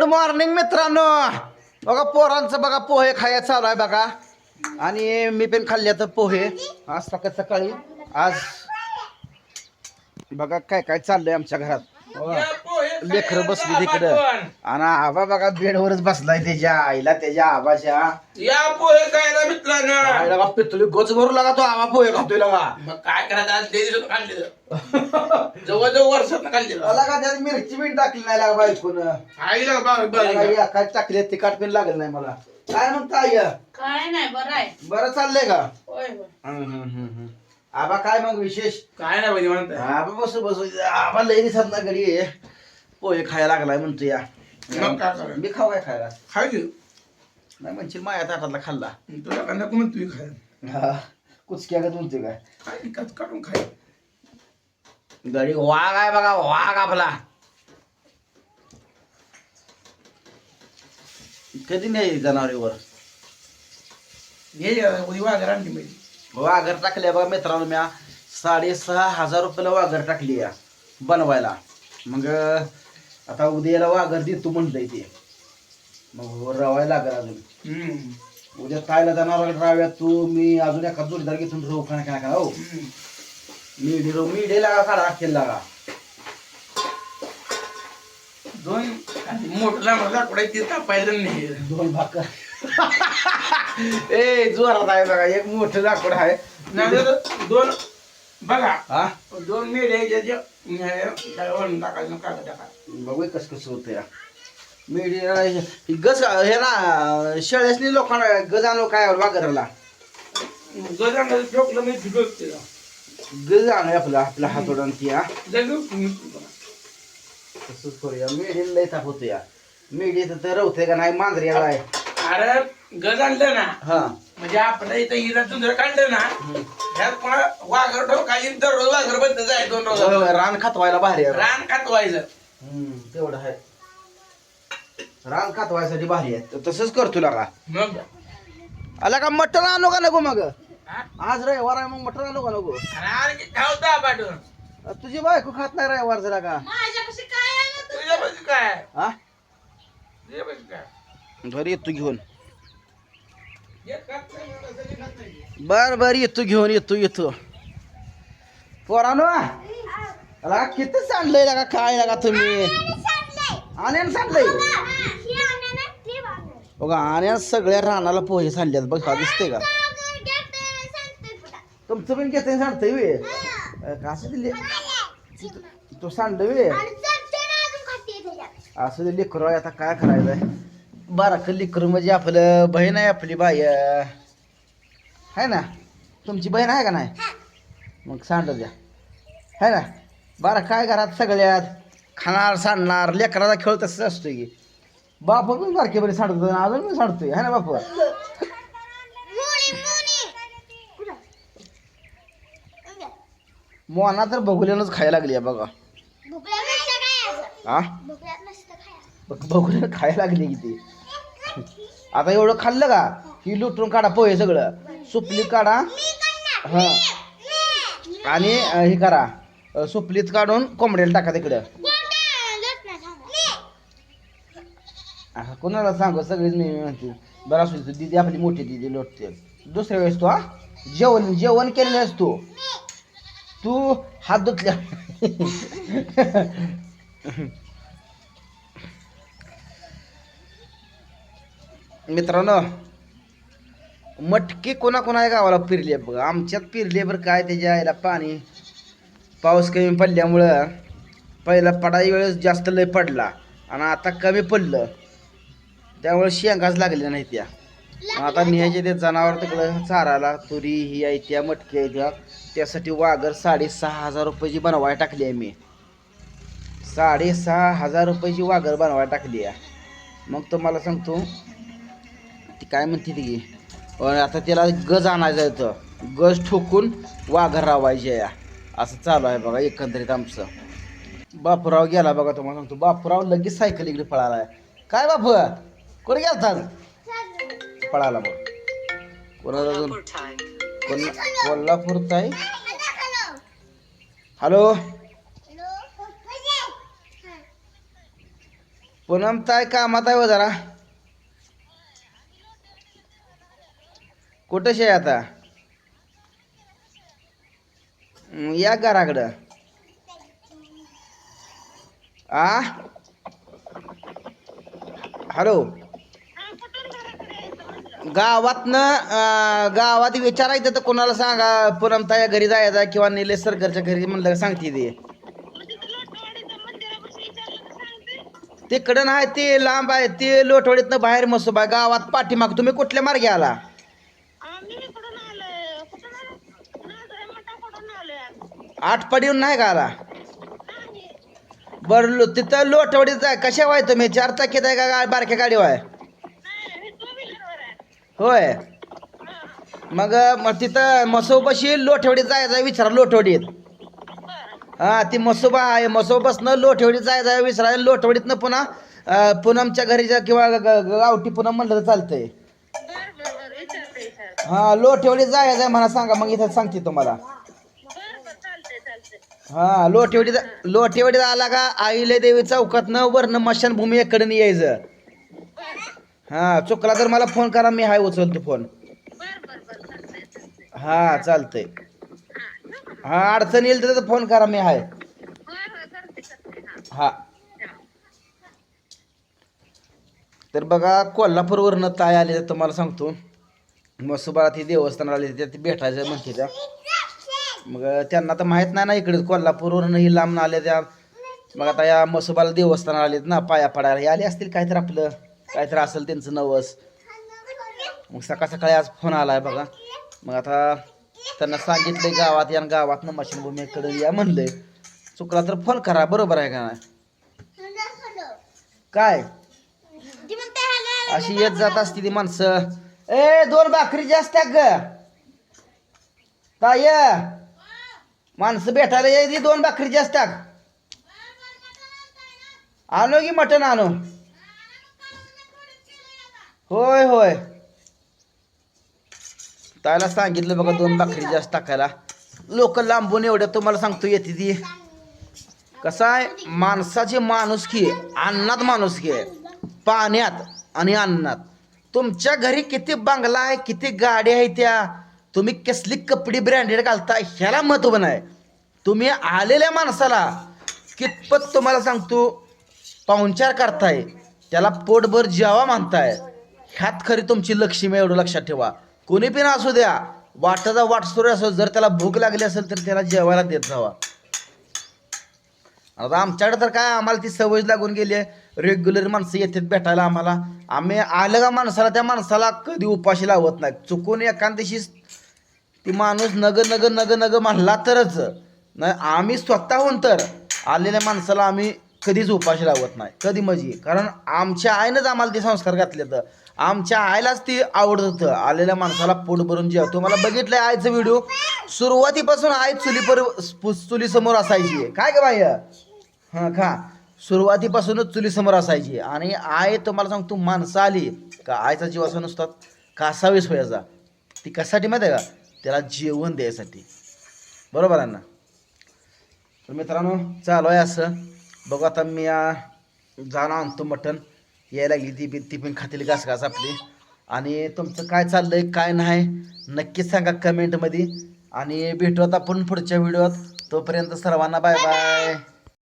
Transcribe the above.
Good morning मित्रांनो. बघा पोरांचं बघा पोहे खायला चालू आहे बघा. आणि मी पण खाल्ले तर पोहे. आज सकाळ सकाळी. आज बघा काय काय चाललंय आमच्या घरात. लेकर बसली तिकडं. आणि आबा बघा बेडवरच बसलाय त्याच्या आईला त्याच्या आबाच्या. या पोहे खायला मित्रांनो आईला बा पितळी गोच भरू लागा तो आबा पोहे खातोय लागा. मग काय करायचं आज ते दिवसात काढलेलं जवळजवळ वर्षात काढलेलं मला का त्यात मिरची बिन टाकली नाही लागा बायकून. आईला काय टाकली लागलं नाही मला. काय म्हणता आई? काय नाही बरं आहे. बरं चाललंय का? होय होय. हम्म, हम्म, हम्म, हम्म. आबा काय मग विशेष? काय नाही पाहिजे म्हणताय आबा बसू बसू. आबा लई दिसत ना घरी पोहे खायला लागलाय म्हणतो या. मग काय करायचं? मी खाऊ काय खायला? खायचं नाही म्हणजे माया ताटातला खाल्ला. तुला का नको म्हणतोय खाय. हा, कुचक्या गत म्हणतोय काय? काय काढून खाय. घरी वाघ आहे बघा वाघ आपला. कधी नाही जनावरीवर हे जरा उद्या वाघ आणली पाहिजे वाघर टाकल्या बघा मित्रांनो म्या. साडेसहा हजार रुपयाला वाघर टाकली या बनवायला. मग आता उद्याला वाघर देतो म्हणलंय ते मग रवायला लागेल अजून. हम्म. उद्या खायला जाणार राव्यात तू मी अजून एका जोडीदार घेतून राहू का नाही का हो हम्म. मिडी राहू मिडी लागा काढा अखेल लागा. दोन मोठं लांब लाकूड आहे ते तापायचं नाही. दोन भाकर. ए जोरात आहे बघा एक मोठं लाकूड आहे. नाहीतर दोन बघा. हा? दोन मेढे टाकायचं टाका बघू कस कसं होतं या गज हे ना शेळ्यासनी लोकांना गज आणलो काय वागराला गजांना ठोकलं मी गज आणू आपला आपला हातोडून ती हा? जगू तसंच करूया. मेढी लय ताप होतो या मेढी तर रवते का नाही? मांजरी आहे. अरे गज आणलं ना हा. म्हणजे आपल्या इथं हिरा सुंदर काढलं ना. ह्यात वाघर ठोकायची दररोज वाघर बंद जाय दोन रोज. होय, रान खातवायला भारी आहे रान खातवायचं. हम्म, तेवढं आहे रान खातवायसाठी भारी आहे. तर तसंच करतो लागा मग? आला का मटण आणू का नको मग? हा? आज रविवार आहे मग मटण आणू का नको? आणि आणखी खावता पाठवून. अ, तुझी बायको खात नाही रविवार जरा का? तुझ्या काय हा? तुझ्या काय? घरी येतो घेऊन हे खात नाही, मला सगळी खात नाही. बर बर येतो घेऊन येतो येतो. पोरानो अला किती सांडलंय लागा काय लागा तुम्ही? आण्यान सांडलंय? बघा आण्या सगळ्या रानाला पोहे सांडल्यात बघ हा दिसतंय का? तुमचं पण घेतंय सांडतंय वे कसं दिले तू सांडलं वे असं ते लेकरू आता काय करायचंय? बाराक लेकरू म्हणजे आपलं बहीण आहे आपली बाई आहे ना? तुमची बहीण आहे का नाही? मग सांड द्या है ना? बरं काय घरात सगळ्यात? खाणार सांडणार लेकराचा खेळ तसंच असतोय की. बाप पण बारके बरे सांडतो अजून मी सांडतोय. है ना बाप? मोना तर बघुल्यानंच खायला लागली आहे बघा. हा बघ- बघुल्यानं खायला लागली की ती. आता एवढं खाल्लं का? ही लुटून काढा पोहे सगळं. सुपली काढा. हा. आणि हे करा. सुपलीत काढून कोंबड्याला टाका तिकडं. कोणाला सांगू? सगळीच मी म्हणते बरं असू दे, दीदी आपली मोठी दीदी लोटते. दुसऱ्या वेळेस तू हा? जेवण जेवण केलेलं असतो तू. तू हात धुतल्या. मित्रांनो मटकी कोणाकोणा गावाला फिरली आहे बघा. आमच्यात फिरले बरं काय त्याच्या यायला पाणी. पाऊस कमी पडल्यामुळं पहिला पडाई वेळेस जास्त लय पडला आणि आता कमी पडलं. त्यामुळे शेंगाच लागल्या नाही त्या. आता न्यायचे ते जनावर तिकडं चाराला तुरी ही आहे त्या मटकी आहे त्या. त्यासाठी वाघर साडेसहा हजार रुपयाची बनवायला टाकली आहे मी. साडेसहा हजार रुपयाची वाघर बनवाय टाकली आहे. मग तुम्हाला सांगतो ती काय म्हणते ती? आता त्याला गज आणायचं होतं. गज ठोकून वाघर रावायचे या. असं चालू आहे बघा एकंदरीत आमचं. बापूराव गेला बघा तुम्हाला सांगतो. बापूराव लगेच सायकल इकडे पळाला काय बापू? कोणी गेलता पळाला मग. कोणाला अजून कोण कोल्हापूर ताई हॅलो? पूनम ताय कामात आहे हो जरा. कुठं शे आता? या घराकडं. आ? हॅलो. गावातनं गावात विचारायचं तर कोणाला सांगा पूनम ताया घरी जायचं किंवा निलेश सरकारच्या घरी म्हणलं सांगते ते. तिकडं नाही ते लांब आहे ते लोटवडीतनं बाहेर मसोबा गावात पाठीमाग तुम्ही कुठल्या मार्गे आला आम्ही इकडून आलोय कुठून आलो नाझरे मठाकडून आलोय आम्ही आठपाडीहून नाही का आला? बरं लो- तिथं लोटवडीत जाय कशा वाय तुम्ही? चार चाकीत आहे का बारक्या गाडी आहे? होय. मग मग तिथं मसोबाशी लोटवडीत जायचं विचारा लोटवडीत. बरं. हा ती मसोबा आहे. मसोबासनं लोटवडीत जायचं विचारा. लोटवडीतनं पुन्हा पूनमच्या घरीच्या किंवा ग- ग- गावठी पूनम म्हणलं तर चालतंय बरं बरं बरं विचारते विचारते हा लोटवडीत जायचं आहे म्हणा सांगा मग इथं सांगते तुम्हाला. हा लोटेवडीत लोटेवडीत आला का? आईले देवी चौकातनं वरनं मशानभूमी एकडून यायचं. हा चुकला तर मला फोन करा मी हाय उचलतो फोन. हा चालतंय. हा अडचण येईल तर फोन करा मी हाय. हा. तर बघा कोल्हापूरवरनं ताय आले तर तुम्हाला सांगतो. मसुबाला ती देवस्थानाला आले त्या ती भेटायचं म्हणते त्या. मग त्यांना तर माहीत नाही ना इकडे कोल्हापूरवरनं ही लांब आले त्या. मग आता या मसुबाला देवस्थानाला आलेत ना पाया पडायला. हे आले असतील काहीतरी आपलं काहीतरी असेल त्यांचं नवस. मग सकाळ सकाळी आज फोन आलाय बघा. मग आता त्यांना सांगितलंय गावात या गावातनं मशीनभूमीकडे या म्हणलंय. चुकला तर फोन करा बरोबर आहे का नाही? काय? अशी येत जात असते ती माणसं. ए दोन भाकरी जास्त ग. काय माणसं भेटायला यायची दोन भाकरी जास्त आणू की मटण आणू? होय होय. त्याला सांगितलं बघा दोन भाकरी जास्त टाकायला. लोक लांबून एवढ्या तुम्हाला सांगतो येते ती. कसं आहे माणसाची माणुसकी अन्नात माणुसकी आहे पाण्यात आणि अन्नात. तुमच्या घरी किती बंगला आहे किती गाडी आहे त्या? तुम्ही कसली कपडी ब्रँडेड घालता ह्याला महत्त्व नाही तुम्ही आलेल्या माणसाला कितपत तुम्हाला सांगतो पाहुणचार करताय त्याला पोटभर जेवा म्हणताय. ह्यात खरी तुमची लक्ष्मी एवढं लक्षात ठेवा. कोणी पण असू द्या वाटाचा वाटसुर असो जर त्याला भूक लागली असेल तर त्याला जेवायला देत जावा आता आमच्याकडे तर काय आम्हाला ती सवय लागून गेली आहे. रेग्युलर माणसं येतात भेटायला आम्हाला. आम्ही आलं का माणसाला त्या माणसाला कधी उपाशी लावत नाही. चुकून एखाद्याशी ती माणूस नग नग नग नग म्हणला तरच. नाही आम्ही स्वतःहून तर आलेल्या माणसाला आम्ही कधीच उपाशी लावत नाही. कधी म्हणजे कारण आमच्या आईनंच आम्हाला ते संस्कार घातले तर आमच्या आईलाच ती आवडत होतं. आलेल्या माणसाला पोट भरून जेव तुम्हाला बघितलंय आईचं व्हिडिओ सुरुवातीपासून आई चुलीपर चुलीसमोर असायची. काय का बाय हां खा. सुरुवातीपासूनच चुलीसमोर असायची. आणि आय तुम्हाला सांगतो माणसं आली का आईचा जीव असा नुसतात कासावीस व्हायचा ती कशासाठी माहिती आहे का? त्याला जेवण द्यायसाठी. बरोबर आहे ना? तर मित्रांनो चालू आहे असं. बघू आता मी जाणं आणतो मटण. यायला लागली ती बी- ती पण खातील घास घास आपली. आणि तुमचं काय चाललं आहे काय नाही नक्कीच सांगा कमेंटमध्ये आणि भेटूयात आपण पुढच्या व्हिडिओत. तोपर्यंत सर्वांना बाय बाय